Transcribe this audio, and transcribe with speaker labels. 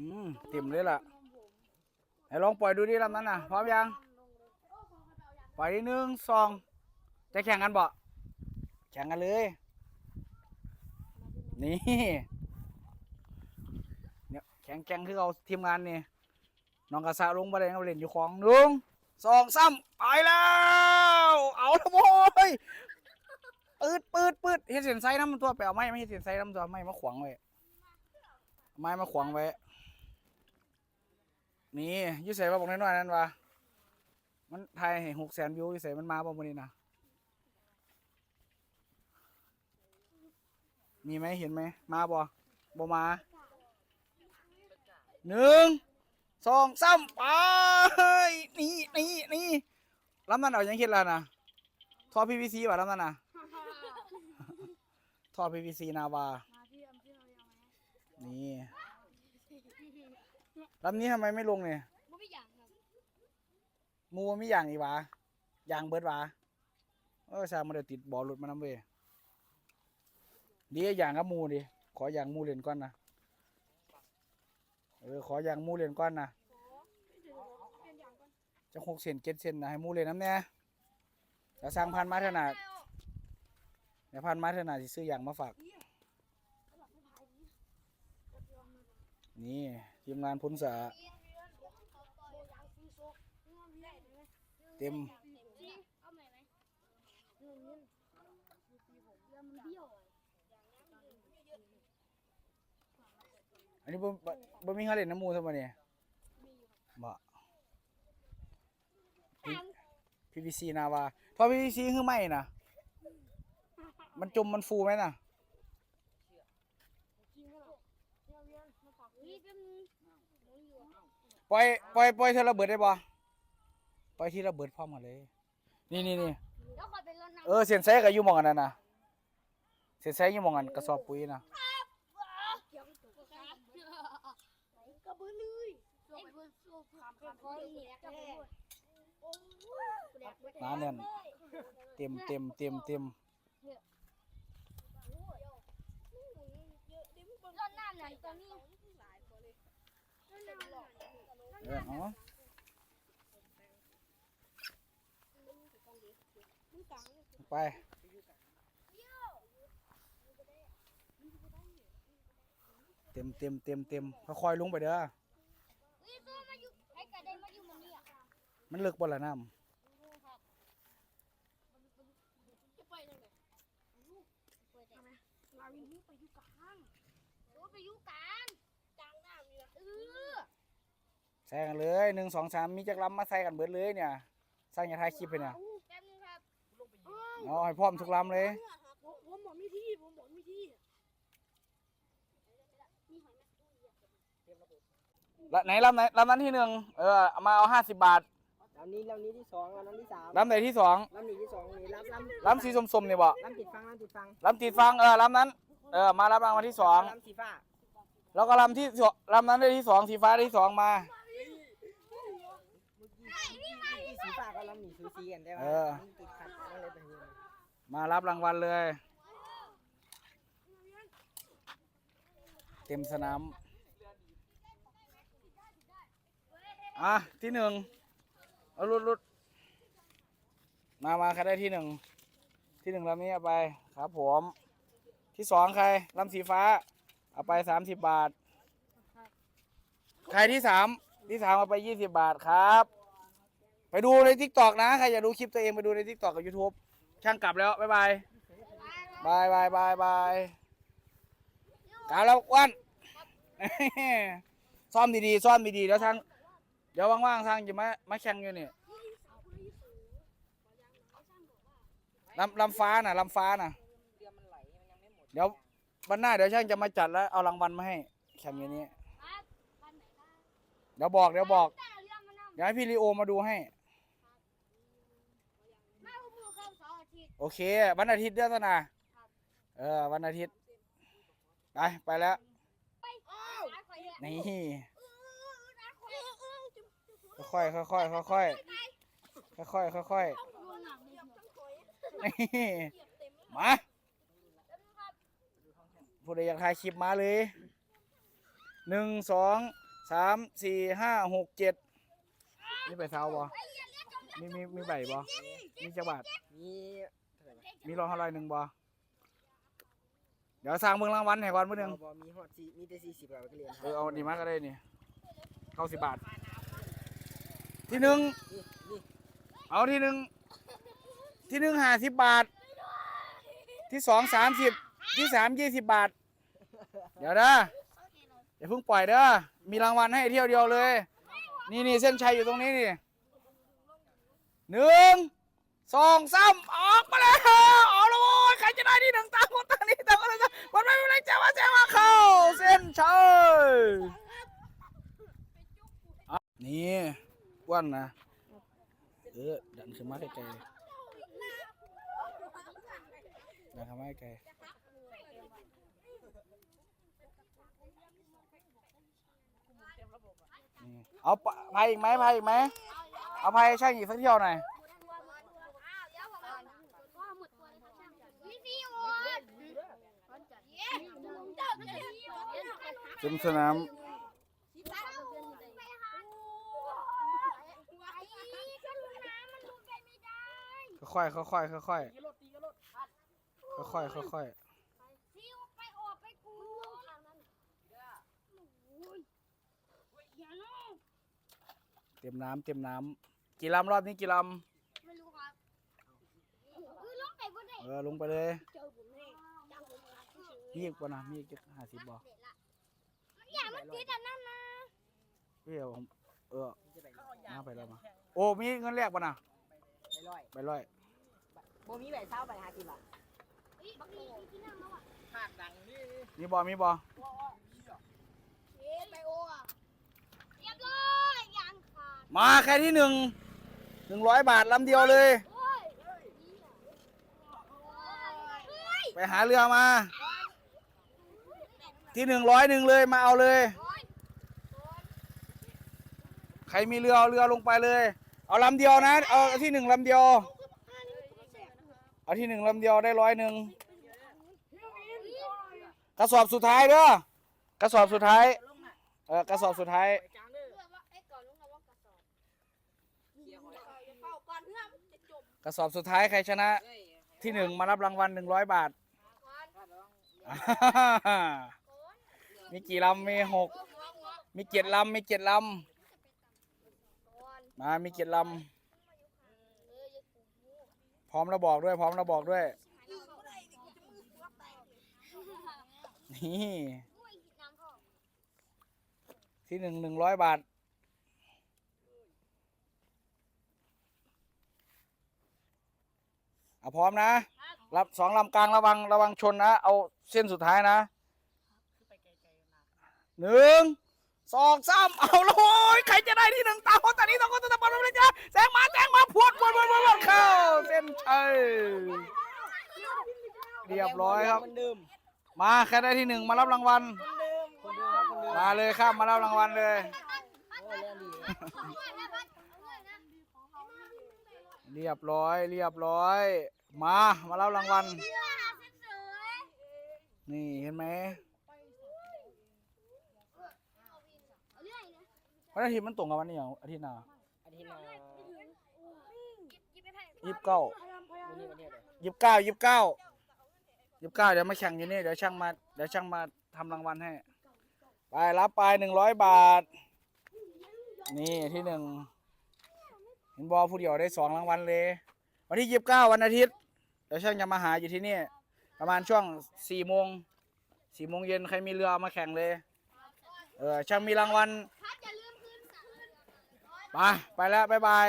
Speaker 1: อืมเต็มเลยล่ะไหนลองปล่อยดูดิลำนั้นน่ะพร้อมยังปล่อยดิหนึ่งสองจะแข่งกันบ่แข่งกันเลย นี่เนี่ยแข่งแข่งคือเอาทีมงานนี่น้องกระซาลงมาเลยเอาเล่นอยู่ของหนึ่งสองสามไปแล้ว เอาละโว้ยปืดปืดปืดเฮ็ดเสียนไซน้ำตัวไปเอาไม้ไม่เฮ็ดเสียนไซน้ำตัวไม้มาขวางไว้ไม้มาขวางไว้ นี่ยูใส่ว่าบอกน้อยๆนั่นวะมันไทยหกแสนวิวยูใส่มันมาบ่มื้อนี้นะมีไหมเห็นไหมมาบ่บ่มาหนึ่งสองสามไปนี่นี่นี่ลำนั้นเอายังคิดแล้วนะท่อ PVC ว่ะลำนั้นนะทอ PVC นาวา
Speaker 2: มาที่อำเภอเรา
Speaker 1: นี่ ลำนี้ทำไมไม่ลงเนี่ย
Speaker 2: บ่ไม่อย่างครับ
Speaker 1: มูมีอย่างอีกวะอย่างเบิดวะเออชางมันเดี๋ยวติดบอลหลุดมานำเว้ยดีอย่างกับหมูดิขออย่างหมูเล่นก่อนนะเออขออย่างหมูเล่นก่อนนะ
Speaker 2: เป็นอย่างก่อน
Speaker 1: จะหกเซนเจ็ดเซนนะให้หมูเล่นน้ำเนี่ยจะสร้างพันธุ์มาเถอะนะเดี๋ยวพันธุ์มาเถอะนะสิซื้ออย่างมาฝากนี่ ทีมงานพุนสาเต็ม
Speaker 2: เอาใหม่ไหมเงินเงินแล้วมันเบี้ยว
Speaker 1: อันนี้บ่บ่มีเขาเล่นน้ำมูทำไมเนี่ยบ่พีพีซีนาวาพอพีพีซีคือไม่นะมันจมมันฟูไหมน่ะ
Speaker 2: จริงเหรอเวียนมาฝากนี่เป็นหมุนอยู่
Speaker 1: ปล่อยปล่อยปล่อยเธอระเบิดได้บ่ปล่อยที่ระเบิดพร้อมกันเลย นี่นี่นี่
Speaker 2: แล้วคอยเป็นรถน้ำ
Speaker 1: เออเสียนไซกับอยู่หมองกันนั่นน่ะเสียนไซอยู่หมองกันกระสอบปุ๋ยน่ะ
Speaker 2: เกี่ยวกับตัวกระบือเลยไอ้เบือสู้ผ่านผ่านพอนี่แหละกระบือโอ้ย
Speaker 1: น้าเนี่ยเต็มเต็มเต็มเต็ม
Speaker 2: รถน้ำนั่นตัวนี้
Speaker 1: เออเอาไปเต็มเต็มเต็มเต็มค่อยๆลงไปเด้อ
Speaker 2: มันนี่อะ
Speaker 1: มันเลิกบ่ละน้
Speaker 2: จะไปเลยไปทำไมลาวินนี่ไปอยู่กลางโอ้ไปอยู่กลางกลางน้ำอยู่เออำ
Speaker 1: ใส่กันเลยหนึ่งสองสามมีจักรลำมาใส่กันเบิดเลยเนี่ยสร้างอย่าถ่ายคลิปไปเนี่ย
Speaker 2: แป๊บนึงครับ
Speaker 1: เอาให้พร้อมทุกลำเลย
Speaker 2: ผมบอกมีที่ผมบอกมีที่
Speaker 1: ละไหนลำไหนลำนั้นที่หนึ่งเออเอามาเอาห้าสิบบาท
Speaker 3: ลำนี้ลำนี้ที่สองลำนี้ที่สาม
Speaker 1: ลำไหนที่สอง
Speaker 3: ลำนี้ที่สองนี่ลำลำ
Speaker 1: ลำสีส้มๆเนี่ยบ่
Speaker 3: ลำติดฟังลำติดฟัง
Speaker 1: ลำติดฟังเออลำนั้นเออมารับรางวัลที่สอง
Speaker 3: ลำสีฟ้า
Speaker 1: แล้วก็ลำที่สองลำนั้นได้ที่สองสีฟ้าได้ที่สองมา
Speaker 3: ที่สีฟ้าีกันได้ว่า
Speaker 1: เออ
Speaker 3: ลำติดขัดก็เลยเป็นอย่างนี้
Speaker 1: มารับรางวัลเลย เต็มสนามอะที่หนึ่งเอารุดรุดมามาใครได้ที่หนึ่งที่หนึ่งลำนี้เอาไปครับผมที่สองใครลำสีฟ้า เอาไปสามสิบบาท ใครที่สามที่สามเอาไปยี่สิบบาทครับ ไปดูในทิกตอกนะ ใครอยากดูคลิปตัวเองไปดูในทิกตอกกับ YouTube ช่างกลับแล้ว บ๊ายบาย บายบายบายบายกลับแล้วอ้วัน ซ่อมดีๆซ่อมดีๆแล้วทางเดี๋ยวว่างๆทางจะมามาแข่งอยู่นี่ลำลำฟ้าน่ะลำฟ้าน่ะ
Speaker 3: เรือมันไหลมันยังไม่หมด
Speaker 1: เดี๋ยววันหน้าเดี๋ยวช่างจะมาจัดแล้วเอารางวัลมาให้ แข่งอย่างนี้ เดี๋ยวบอกเดี๋ยวบอก
Speaker 2: องมันนำ
Speaker 1: เดี๋ยวให้พี่ลีโอมาดูให้
Speaker 2: มาพวกมือเข้าเสาร์อาทิตย์
Speaker 1: โอเค วันอาทิตย์เดือนนะเออ วันอาทิตย์ ไป ไปแล้ว
Speaker 2: ไปร้านข่อยเนี่ย
Speaker 1: นี่
Speaker 2: เออร้านข่อยเออจุ๊บ
Speaker 1: ค่อยๆค่อยๆค่อยๆค่อยๆค่อย
Speaker 2: ดูหนังเลย
Speaker 1: ๆนี่มาผู้ใดอยากถ่ายคลิปมาเลยหนึ่งสองสามสี่ห้าหกเจ็ดนี่ไปเท้าบ่มีมีมีใบบ่มีจักบาท
Speaker 3: มีเท่าไหร่วะ
Speaker 1: มี รองเท่าไรหนึ่งบ่เดี๋ยวสร้างเมืองรางวัลให้ก่อนมื้อหนึง
Speaker 3: บ่มีฮอดสี่มีแต่สี่สิบกว่าก็เรียน
Speaker 1: เออเอาดีมากก็ได้นี่เก้าสิบบาท ที่หนึ่ง
Speaker 3: นี่นี่
Speaker 1: เอาที่หนึ่งที่หนึ่งห้าสิบบาท ที่สองสามสิบที่สามยี่สิบบาท เดี๋ยวนะอย่าเพิ่งปล่อยเด้อมีรางวัลให้เที่ยวเดียวเลย นี่นี่เส้นชัยอยู่ตรงนี้นี่หนึ่ง สองสามออกมาแล้วเอาละโว้ยใครจะได้ที่หนึ่งตามคนตางนี้ตามคนตางนี้วันไม่เป็นไรแจ้งมาแจ้งมาเข้าเส้นชัยนี่อ้วนนะเออดันขึ้นมาไกลๆดันขึ้นมาไกลเอาไปอีกไหมพายอีกไหมเอาพายช่างอีกสักเที่ยวหน่อย
Speaker 2: วิดีโอเย้เจ้าจะดีโอ
Speaker 1: เต็มสนาม
Speaker 2: ไปหาหาไอ้ก็รู้น้ำมันลงไปไม่ได้
Speaker 1: ค่อยๆค่อยๆค่อยๆค่อยๆค่อย
Speaker 2: ซิวไปออกไปกูทางนั้นโอ้ยอย่าน้อง
Speaker 1: ๆเต็มน้ำเต็มน้ำกี่ลำรอบนี้กี่ล
Speaker 2: ไม่รู้ครับเออลงไปบ่ได้ำ
Speaker 1: เออลงไปเลย
Speaker 2: เจอผมแน่จังผมครับ
Speaker 1: มีอีกป่ะนะมีอีกจะห้าสิบบ่
Speaker 2: อย่ามันติดอันนั้นนะ
Speaker 1: พี่เอาผมเออ
Speaker 3: มีจะไป
Speaker 1: มาไปแล้วมา โอ้มีเงินแรกป่ะนะ
Speaker 3: ไปร้อย
Speaker 1: ไปร้อย
Speaker 3: บ่มีใบเช้าใบห้าสิบบาท
Speaker 2: เฮ้ยบักนี่ที่นั่งแล้วอะ
Speaker 3: ภาคดังนี่
Speaker 1: มีบ่มีบ่
Speaker 2: เอ๊ะไปโอ้อะเรียบร้อยยางขาด
Speaker 1: มาแค่ที่หนึ่งหนึ่งร้อยบาทลำเดียวเลย
Speaker 2: โอ้ยเฮ้ย
Speaker 1: ไป หาเรือมา ที่หนึ่งร้อยหนึ่งเลยมาเอาเลย ใครมีเรือเอาเรือลงไปเลย เอาลำเดียวนะ เอาที่หนึ่งลำเดียว เอาที่หนึ่งลำเดียวได้ร้อยหนึ่งกระสอบสุดท้ายเด้อกระสอบสุดท้าย เออกระสอบสุดท้าย
Speaker 3: ก
Speaker 2: ระสอบ
Speaker 3: สุ
Speaker 1: ดท้ายใครชนะ ที่หนึ่งมารับรางวัลหนึ่งร้อยบาท มีกี่ลำมีหกมีเจ็ดลำมีเจ็ดลำมามีเจ็ดลำพร้อมแล้วบอกด้วย พร้อมแล้วบอกด้วย
Speaker 2: นี่
Speaker 1: ที่หนึ่งหนึ่งร้อยบาทเอาพร้อมนะ รับสองลำกลางระวังระวังชนนะ เอาเส้นสุดท้ายนะหนึ่งสองสามเอาและโว้ยใครจะได้ที่หนึ่งตาคนตอนนี้ต้องคนตะบอลเลยจ้ะแซงมาแซงมาพวดพวดพวดพวดเข้าเส้นชัยเรียบร้อยครับ
Speaker 3: มา
Speaker 1: ใครได้ที่หนึ่งมารับรางวัล
Speaker 3: มา
Speaker 1: เลยครับมารับรางวัลเลย
Speaker 3: เรี
Speaker 1: ยบร้อย เรียบร้อย มามารับรางวัล นี่เห็นไหม
Speaker 2: เรื่อยนะ
Speaker 1: วันอาทิตย์มันตรงกับวันนี้เหรออาทิตย์หน้า
Speaker 3: อาทิตย์หน้า
Speaker 2: หยิบไปให้
Speaker 1: ยี่สิบเก้า
Speaker 3: ย
Speaker 1: ยี่สิบเก้ายี่สิบเก้ายี่สิบเก้าเดี๋ยวมาแข่งอยู่นี่เดี๋ยวช่างมาเดี๋ยวช่างมาทำรางวัลให้ ไปรับไปหนึ่งร้อยบาท นี่ที่หนึ่งเห็นบอผู้เดียวได้สองรางวัลเลย วันที่ยี่สิบเก้าวันอาทิตย์เดี๋ยวช่างจะมาหาอยู่ที่นี่ ประมาณช่วงสี่โมงสี่โมงเย็นใครมีเรือเอามาแข่งเลย เออช่างมีรางวัล
Speaker 2: พัดอย่าลืมคืนคืน
Speaker 1: ไปไปแล้ว บ๊ายบาย